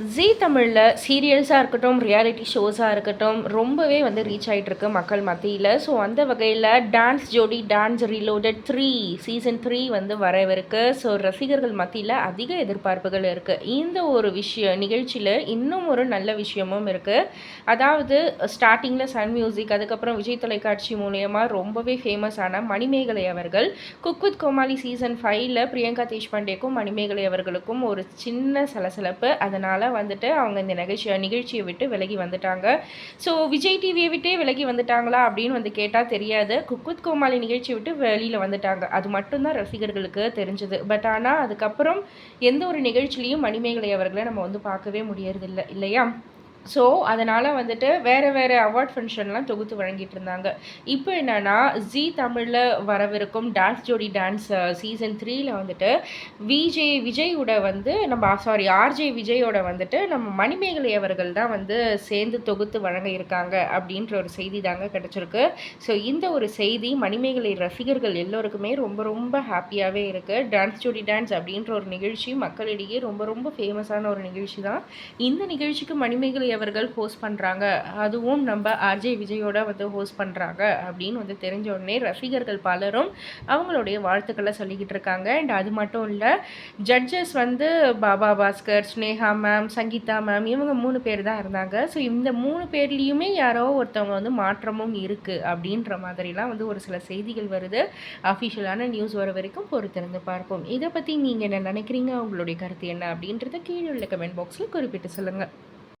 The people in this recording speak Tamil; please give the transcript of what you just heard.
ஜீ தமிழில் சீரியல்ஸாக இருக்கட்டும் ரியாலிட்டி ஷோஸாக இருக்கட்டும் ரொம்பவே வந்து ரீச் ஆகிட்டுருக்கு மக்கள் மத்தியில். ஸோ அந்த வகையில் dance Jodi dance reloaded three season three வந்து வரவிருக்கு. ஸோ ரசிகர்கள் மத்தியில் அதிக எதிர்பார்ப்புகள் இருக்குது இந்த ஒரு விஷயம் நிகழ்ச்சியில் இன்னும் ஒரு நல்ல விஷயமும் இருக்குது அதாவது ஸ்டார்டிங்கில் சன் மியூசிக் அதுக்கப்புறம் விஜய் தொலைக்காட்சி மூலயமா ரொம்பவே ஃபேமஸான மணிமேகலை அவர்கள் குக் வித் கோமாளி சீசன் ஃபைவ்ல பிரியங்கா தேஷ்பாண்டேக்கும் மணிமேகலை அவர்களுக்கும் ஒரு சின்ன சலசலப்பு. அதனால் வந்துட்டு அவங்க இந்த நிகழ்ச்சி நிகழ்ச்சியை விட்டு விலகி வந்துட்டாங்க. ஸோ விஜய் டிவியை விட்டே விலகி வந்துட்டாங்களா அப்படின்னு வந்து கேட்டால் தெரியாது. குக்குத் கோமாளி நிகழ்ச்சியை விட்டு வெளியில் வந்துட்டாங்க. அது மட்டும்தான் ரசிகர்களுக்கு தெரிஞ்சது. பட் ஆனால் அதுக்கப்புறம் எந்த ஒரு நிகழ்ச்சிலையும் மணிமேகலை அவர்களை நம்ம வந்து பார்க்கவே முடியறதில்லை. இல்லையா? ஸோ அதனால் வந்துட்டு வேறு வேறு அவார்ட் ஃபங்க்ஷன்லாம் தொகுத்து வழங்கிட்டு இருந்தாங்க. இப்போ என்னென்னா ஜி தமிழில் வரவிருக்கும் டான்ஸ் ஜோடி டான்ஸ் சீசன் த்ரீயில் வந்துட்டு விஜே விஜயோட வந்து நம்ம சாரி ஆர்ஜே விஜயோட வந்துட்டு நம்ம மணிமேகலை அவர்கள் தான் வந்து சேர்ந்து தொகுத்து வழங்க இருக்காங்க அப்படின்ற ஒரு செய்தி தாங்க கிடச்சிருக்கு. ஸோ இந்த ஒரு செய்தி மணிமேகலை ரசிகர்கள் எல்லோருக்குமே ரொம்ப ரொம்ப ஹாப்பியாகவே இருக்குது டான்ஸ் ஜோடி டான்ஸ் அப்படின்ற ஒரு நிகழ்ச்சி மக்களிடையே ரொம்ப ரொம்ப ஃபேமஸான ஒரு நிகழ்ச்சி தான். இந்த நிகழ்ச்சிக்கு மணிமேகலை அவர்கள் ஹோஸ்ட் பண்ணுறாங்க அதுவும் நம்ம ஆர்ஜே விஜயோட வந்து ஹோஸ்ட் பண்ணுறாங்க அப்படின்னு வந்து தெரிஞ்ச உடனே ரசிகர்கள் பலரும் அவங்களுடைய வாழ்த்துக்களை சொல்லிக்கிட்டு இருக்காங்க. அண்ட் அது மட்டும் இல்லை ஜட்ஜஸ் வந்து பாபா பாஸ்கர் ஸ்னேகா மேம் சங்கீதா மேம் இவங்க மூணு பேர் தான் இருந்தாங்க. ஸோ இந்த மூணு பேர்லேயுமே யாரோ ஒருத்தவங்க வந்து மாற்றமும் இருக்குது அப்படின்ற மாதிரிலாம் வந்து ஒரு சில செய்திகள் வருது. அஃபிஷியலான நியூஸ் வர வரைக்கும் பொறுத்திருந்து பார்ப்போம். இதை பற்றி நீங்கள் என்ன நினைக்கிறீங்க? உங்களுடைய கருத்து என்ன அப்படின்றத கீழே உள்ள கமெண்ட் பாக்ஸில் குறிப்பிட்டு சொல்லுங்கள்